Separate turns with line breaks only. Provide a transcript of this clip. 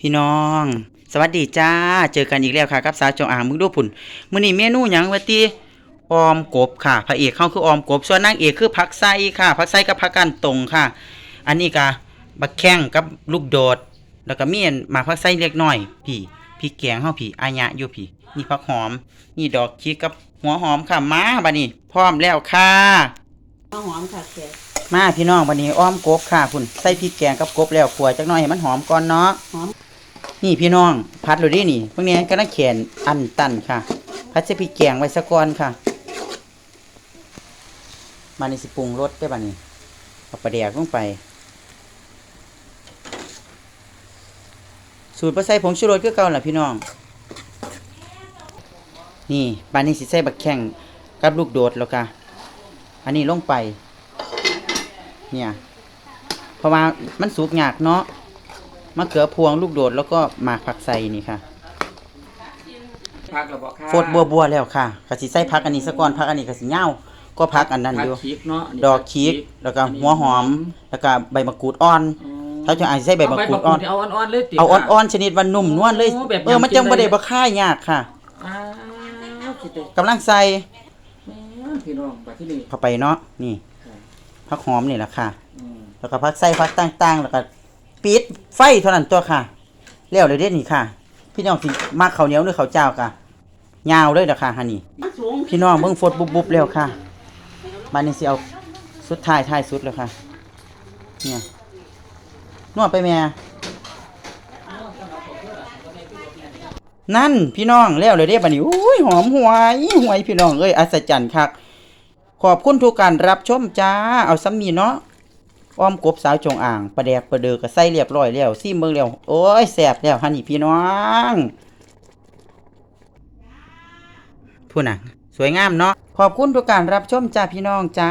พี่น้อง สวัสดีจ้า เจอกันอีกแล้วค่ะกับสาวจงอ่างมึงดูผุ่นมื้อนี้เมนูหยังวะติออมกบค่ะพระเอกเขาคือออมกบ ส่วนนางเอกคือผักไส้ค่ะผักไส้กับผักกันตรงค่ะ อันนี้ก็บักแข้งกับลูกโดด แล้วก็มีอันหมากผักไส้เล็กน้อย พี่พี่แกงเฮาพี่อายะอยู่พี่ นี่ผักหอม นี่ดอกชีกับหัวหอมค่ะมาบัดนี้ พร้อมแล้วค่ะ
ข้าวหอมค่ะแก
มาพี่น้องวันนี้อ้อมกบค่ะคุณใส่พริกแกงกับกบแล้วขัวจักหน่อยให้มันหอมก่อนเนาะ
หอม
นี่พี่น้อง พัดเลยดินี่พวกนี้ก็น่าเขียนอันตันค่ะ พัดใส่พริกแกงไว้สักก่อนค่ะ มาในสิปรุงรสได้ป่ะนี่เอาปลาแดกลงไป สูตรปลาใส่ผงชูรสคือเก่าล่ะพี่น้อง นี่ปลานี้สิใส่บักแข้งกับลูกโดดแล้วค่ะอันนี้ลงไป เนี่ย เพราะว่ามันสุกยากเนาะ มะเขือพวงลูกโดดแล้วก็หมากผักใส่นี่ค่ะ
พักระบอกค่ะ
โฟดบัวบัวแล้วค่ะกะสิใส่ผักอันนี้ซะก่อนผักอันนี้กะสิเหย้าก็ผักอันนั้น
พั
อยู่
คิกเนาะนนี้
ดอกคิกแล้วก็หัวหอม แล้วก็ใบมะกรูดอ่อน ถ้าจะอาจสิใส่ใบมะกรูดอ่อน
เอาอ่อนๆเลยติ
เอาอ่อนๆชนิดว่านุ่มนวลเลย
โอ้แบบ
เออมันจัง
ยำกิน
บ่
ได้
ได้บ่ค่ายยากค่ะ
อ้าวคิดเลย
กำลังใส่
แม่พี่น้องไปที่นี่
เข้าไปเนาะนี่
ครับ
ผักหอมนี่แหละค่ะ
อืม
แล้วก็ผักใส่ผักต่างๆ แล้วก็ปิด ไฟเท่านั้นตัวค่ะแล้วเลยเด็ดนี่ค่ะ พี่น้องสิมักข้าวเหนียวหรือข้าวเจ้าค่ะยาวเลยนะค่ะฮันนี่พี่น้องเบิ่งฟดบุบบุบแล้วค่ะบานนี้สิเอาสุดท้ายท้ายสุดแล้วค่ะ เนี่ยนวดไปแม่นั่นพี่น้องแล้วเลยเด้บัดนี้อุ้ยหอมหวยหวยพี่น้องเอ้ยอัศจรรย์คักขอบคุณทุกการรับชมจ้า เอาซ้ำนี้เนาะ อ้อมกบสาวจงอ่างประแดกประเดือก็ใส่เรียบร้อยแล้วซิมเมืองแล้วโอ้ยแสบแล้วฮันนี่พี่น้องพูดน่ะ สวยงามเนาะขอบคุณทุกการรับชมจ้าพี่น้องจ้า